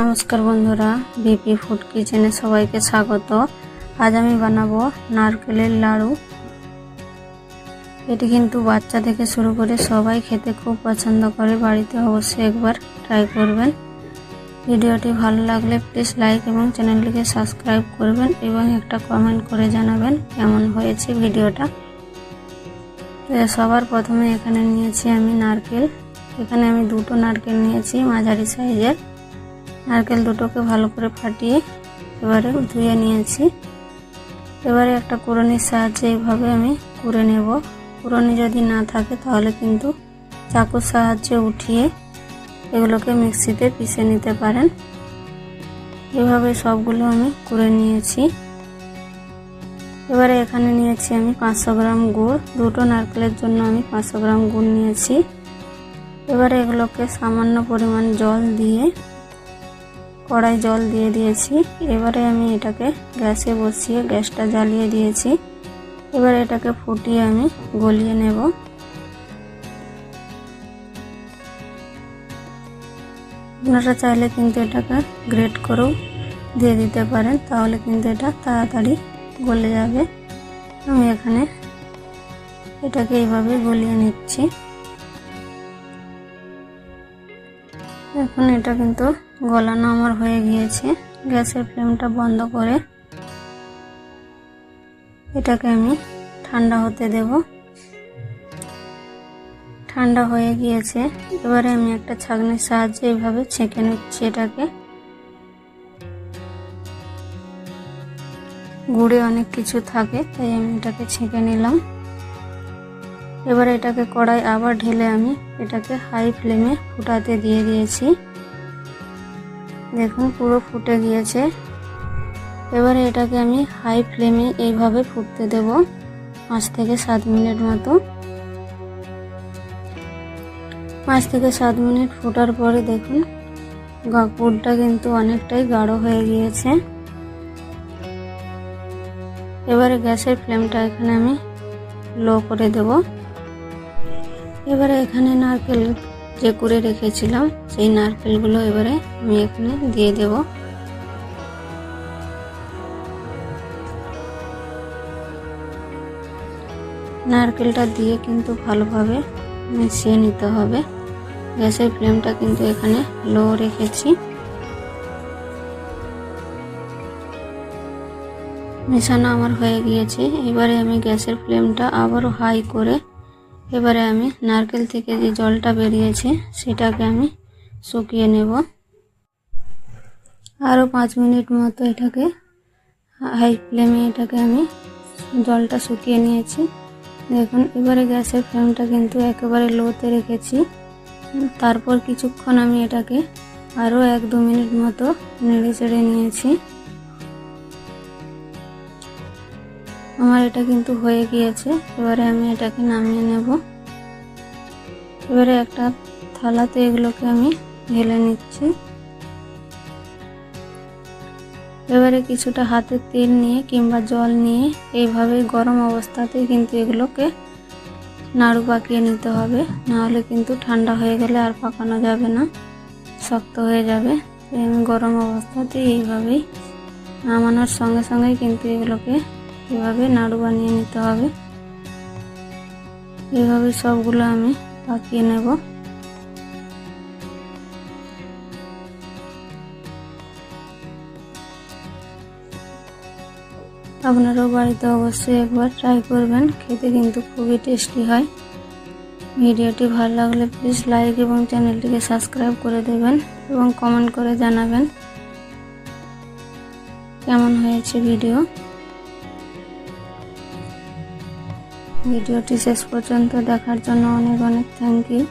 নমস্কার বন্ধুরা BP food কিচেনে সবাইকে স্বাগত। আজ আমি বানাবো নারকেলের লাড়ু। এটি কিন্তু বাচ্চা থেকে শুরু করে সবাই খেতে খুব পছন্দ করে, বাড়িতে অবশ্যই একবার ট্রাই করবেন। ভিডিওটি ভালো লাগলে প্লিজ লাইক এবং চ্যানেলটিকে সাবস্ক্রাইব করবেন এবং একটা কমেন্ট করে জানাবেন কেমন হয়েছে ভিডিওটা। সবার প্রথমে এখানে নিয়েছি আমি নারকেল। এখানে আমি দুটো নারকেল নিয়েছি, মাঝারি সাইজের নারকেল দুটোকে ভালো করে ফাটিয়ে এবারে ধুয়ে নিয়েছি। এবারে একটা কুড়নির সাহায্যে এইভাবে আমি কুড়ে নেব। কুড়নি যদি না থাকে তাহলে কিন্তু চাকুর সাহায্যে উঠিয়ে এগুলোকে মিক্সিতে পিষে নিতে পারেন। এভাবে সবগুলো আমি কুড়ে নিয়েছি। এবারে এখানে নিয়েছি আমি পাঁচশো গ্রাম গুড়। দুটো নারকেলের জন্য আমি পাঁচশো গ্রাম গুড় নিয়েছি। এবারে এগুলোকে সামান্য পরিমাণ জল দিয়ে কড়াই জল দিয়ে দিয়েছি। এবারে আমি এটাকে গ্যাসে বসিয়ে গ্যাসটা জ্বালিয়ে দিয়েছি। এবারে এটাকে ফুটিয়ে আমি গলিয়ে নেব। আপনারা চাইলে কিন্তু এটাকে গ্রেট করেও দিয়ে দিতে পারেন। তাহলে কিন্তু এটা তাড়াতাড়ি গলে যাবে। আমি এখানে এটাকে এইভাবে গলিয়ে নিচ্ছি। এখন এটা কিন্তু গলানো আমার হয়ে গিয়েছে। গ্যাসের ফ্লেমটা বন্ধ করে এটাকে আমি ঠান্ডা হতে দেব। ঠান্ডা হয়ে গিয়েছে। এবারে আমি একটা ছাগনির সাহায্যে এইভাবে ছেঁকে নিচ্ছি এটাকে। গুড়ে অনেক কিছু থাকে, তাই আমি এটাকে ছেঁকে নিলাম। এবার এটাকে কড়াই আবার ঢেলে আমি এটাকে হাই ফ্লেমে ফুটাতে দিয়ে দিয়েছি। দেখুন পুরো ফুটে গিয়েছে। এবারে এটাকে আমি হাই ফ্লেমে এইভাবে ফুটতে দেব পাঁচ থেকে সাত মিনিট মতো। পাঁচ থেকে সাত মিনিট ফোটার পরে দেখুন গুড়টা কিন্তু অনেকটাই গাঢ় হয়ে গিয়েছে। এবারে গ্যাসের ফ্লেমটা এখানে আমি লো করে দেবো। এবারে এখানে নারকেল যে করে রেখেছিলাম, সেই নারকেলগুলো এবারে আমি এখানে দিয়ে দেব। নারকেলটা দিয়ে কিন্তু ভালোভাবে মিশিয়ে নিতে হবে। গ্যাসের ফ্লেমটা কিন্তু এখানে লো রেখেছি। মেশানো আমার হয়ে গিয়েছে। এবারে আমি গ্যাসের ফ্লেমটা আবারও হাই করে এবারে আমি নারকেল থেকে যে জলটা বেরিয়েছে, সেটাকে আমি শুকিয়ে নেব। আরও পাঁচ মিনিট মতো এটাকে, হাই ফ্লেমে এটাকে আমি জলটা শুকিয়ে নিয়েছি। দেখুন, এবারে গ্যাসের ফ্লেমটা কিন্তু একেবারে লোতে রেখেছি। তারপর কিছুক্ষণ আমি এটাকে আরও এক দু মিনিট মতো নেড়ে চেড়ে নিয়েছি। আমার এটা কিন্তু হয়ে গিয়েছে। এবারে আমি এটাকে নামিয়ে নেব। এবারে একটা থালাতে এগুলোকে আমি ঢেলে নিচ্ছি। এবারে কিছুটা হাতে তেল নিয়ে কিংবা জল নিয়ে এইভাবে গরম অবস্থাতে কিন্তু এগুলোকে নাড়ু পাকিয়ে নিতে হবে। নাহলে কিন্তু ঠান্ডা হয়ে গেলে আর পাকানো যাবে না, শক্ত হয়ে যাবে। গরম অবস্থাতে এইভাবেই নামানোর সঙ্গে সঙ্গে কিন্তু এগুলোকে এভাবে নাড়ু বানিয়ে নিতে হবে। এভাবে সবগুলো আমি পাকিয়ে নেব। আপনারাও বাড়িতে অবশ্যই একবার ট্রাই করবেন, খেতে কিন্তু খুবই টেস্টি হয়। ভিডিওটি ভালো লাগলে প্লিজ লাইক এবং চ্যানেলটিকে সাবস্ক্রাইব করে দেবেন এবং কমেন্ট করে জানাবেন। কেমন হয়েছে ভিডিও ভিডিওটি শেষ পর্যন্ত দেখার জন্য অনেক অনেক থ্যাংক ইউ